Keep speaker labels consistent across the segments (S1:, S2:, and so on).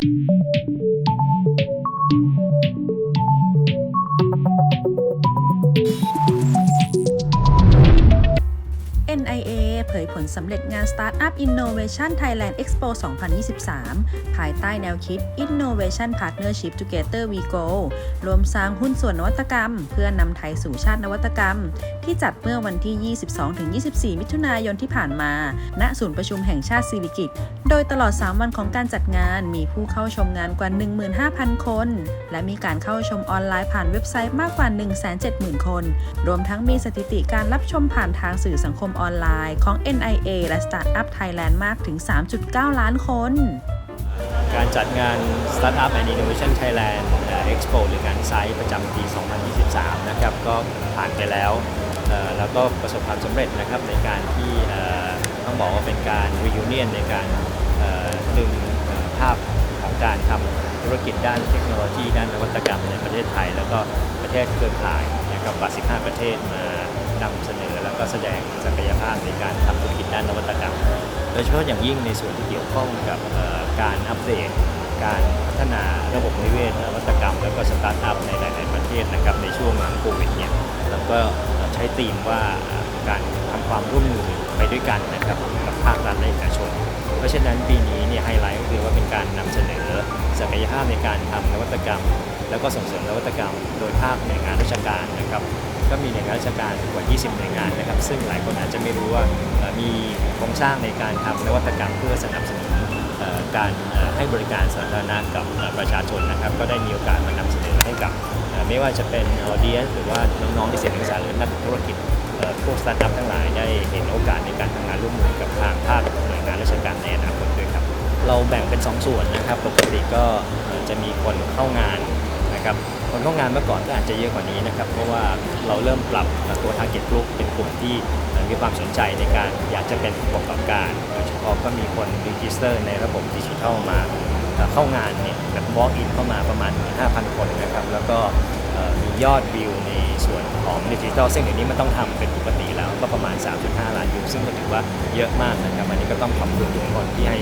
S1: Thank you. ลสำเร็จงาน Startup Innovation Thailand Expo 2023 ภายใต้แนวคิด Innovation Partnership Together We Go รวมสร้างหุ้นส่วนนวัตกรรม เพื่อนำไทยสู่ชาตินวัตกรรม ที่จัดเมื่อวันที่ 22-24 มิถุนายนที่ผ่านมา ณ ศูนย์ประชุมแห่งชาติสิริกิติ์โดยตลอด 3 วันของการจัดงานมีผู้เข้าชมงานกว่า 15,000 คน และมีการเข้าชมออนไลน์ผ่านเว็บไซต์มากกว่า 170,000 คน รวมทั้งมีสถิติการรับชมผ่านทางสื่อสังคมออนไลน์ของ NI NIA และ Startup Thailand มากถึง 3.9 ล้านคน
S2: การจัดงาน Startup and Innovation Thailand เอ่อ Expo หรืองานไซต์ประจำปี 2023 นะครับ ก็ผ่านไปแล้วเอ่อแล้วก็ประสบความสำเร็จนะครับในการที่ต้องบอกว่าเป็นการ reunion ในการดึงภาพของการทำธุรกิจด้านเทคโนโลยี ด้านนวัตกรรมในประเทศไทย แล้วก็ประเทศเครือข่ายนะครับกว่า 15 ประเทศมา นำเสนอ แล้วก็แสดงศักยภาพในการทำธุรกิจด้านนวัตกรรม โดยเฉพาะอย่างยิ่งในส่วนที่เกี่ยวข้องกับการอัปเดต การพัฒนาระบบนิเวศนวัตกรรม แล้วก็สตาร์ทอัพในหลาย ๆ ประเทศนะครับในช่วงหลังโควิดเนี่ยเราก็ใช้ธีมว่าการทำความร่วมมือไปด้วยกันนะครับกับภาครัฐและเอกชน เพราะฉะนั้นปีนี้เนี่ยไฮไลท์ก็คือว่าเป็นการนำเสนอศักยภาพในการทำนวัตกรรม แล้วก็ส่งเสริมนวัตกรรม โดยภาคหน่วยงานราชการนะครับ ก็มีหน่วยงานราชการกว่า 20 หน่วยงานนะครับ ซึ่งหลายคนอาจจะไม่รู้ว่ามีโครงสร้างในการทำนวัตกรรมเพื่อสนับสนุนการให้บริการสาธารณะกับประชาชนนะครับ ก็ได้มีโอกาสมานำเสนอให้กับไม่ว่าจะเป็นออเดียนหรือว่าน้องๆที่เสียนศึกษาหรือนักธุรกิจพวกสตาร์ทอัพทั้งหลายได้เห็นโอกาสในการทำงานร่วมมือกับทางภาคหน่วยงานราชการในอนาคตด้วยครับ เราแบ่งเป็น 2 ส่วนนะครับ ปกติก็จะมีคนเข้างานนะครับ คนเข้างานเมื่อก่อนก็อาจจะเยอะกว่านี้นะครับ เพราะว่าเราเริ่มปรับตัว target group เป็นกลุ่มที่มีความสนใจในการอยากจะเป็นผู้ประกอบการโดยเฉพาะก็มีคนรีจิสเตอร์ในระบบดิจิทัลมาเอ่อเข้างานเนี่ยแบบ walk in เข้ามาประมาณ 5,000 คนนะครับ แล้วก็มียอดวิวในส่วนของดิจิทัลซึ่งเดี๋ยวนี้มันต้องทำเป็นปกติแล้วก็ประมาณ 3.5 ล้านวิว ซึ่งก็ถือว่าเยอะมากนะครับ อันนี้ก็ต้องขอบคุณทุกคนที่ให้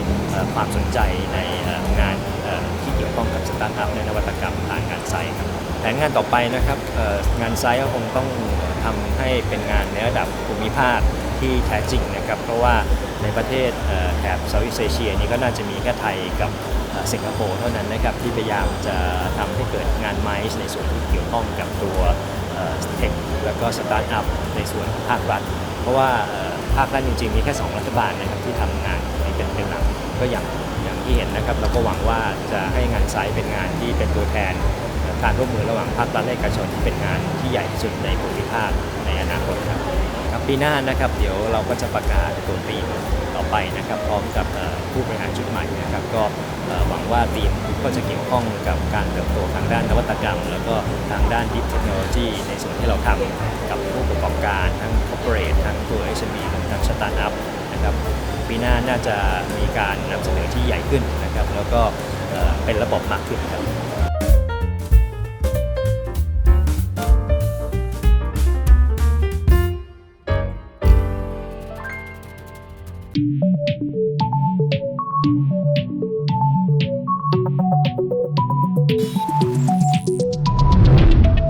S2: ความสนใจในงาน ข้องกับสตาร์ทอัพในนวัตกรรมผ่านงานไซต์ครับแผนงานต่อไปนะครับงานไซต์ก็คงต้องทำให้เป็นงานในระดับภูมิภาคที่แท้จริงนะครับเพราะว่าในประเทศแถบเซาท์อีสเอเชียนี้ก็น่าจะมีแค่ไทยกับสิงคโปร์เท่านั้นนะครับที่พยายามจะทำให้เกิดงานไมซ์ในส่วนที่เกี่ยวข้องกับตัวเทคแล้วก็สตาร์ทอัพในส่วนของภาครัฐ เพราะว่าภาครัฐจริงๆ มีแค่ 2 รัฐบาลนะครับที่ทำงานนี้เป็นเป็นหลักก็ย่างอย่าง ที่เห็นนะครับเราก็หวังว่าจะให้งานไซต์เป็นงานที่เป็นตัวแทนการร่วมมือระหว่างภาครัฐและเอกชนที่เป็นงานที่ใหญ่ที่สุดในภูมิภาคในอนาคตครับครับปีหน้านะครับเดี๋ยวเราก็จะประกาศตัวธีมต่อไปนะครับพร้อมกับผู้บริหารชุดใหม่นะครับก็หวังว่าธีมก็จะเกี่ยวข้องกับการเติบโตทางด้านนวัตกรรม แล้วก็ทางด้านดิจิทัลเทคโนโลยีในส่วนที่เราทำกับผู้ประกอบการทั้งคอร์ปอเรททั้งตัว SME รวมทั้งสตาร์ทอัพ นะครับปีหน้าน่าจะมีการนำเสนอที่ใหญ่ขึ้นนะครับแล้วก็เอ่อเป็นระบบมากขึ้นครับ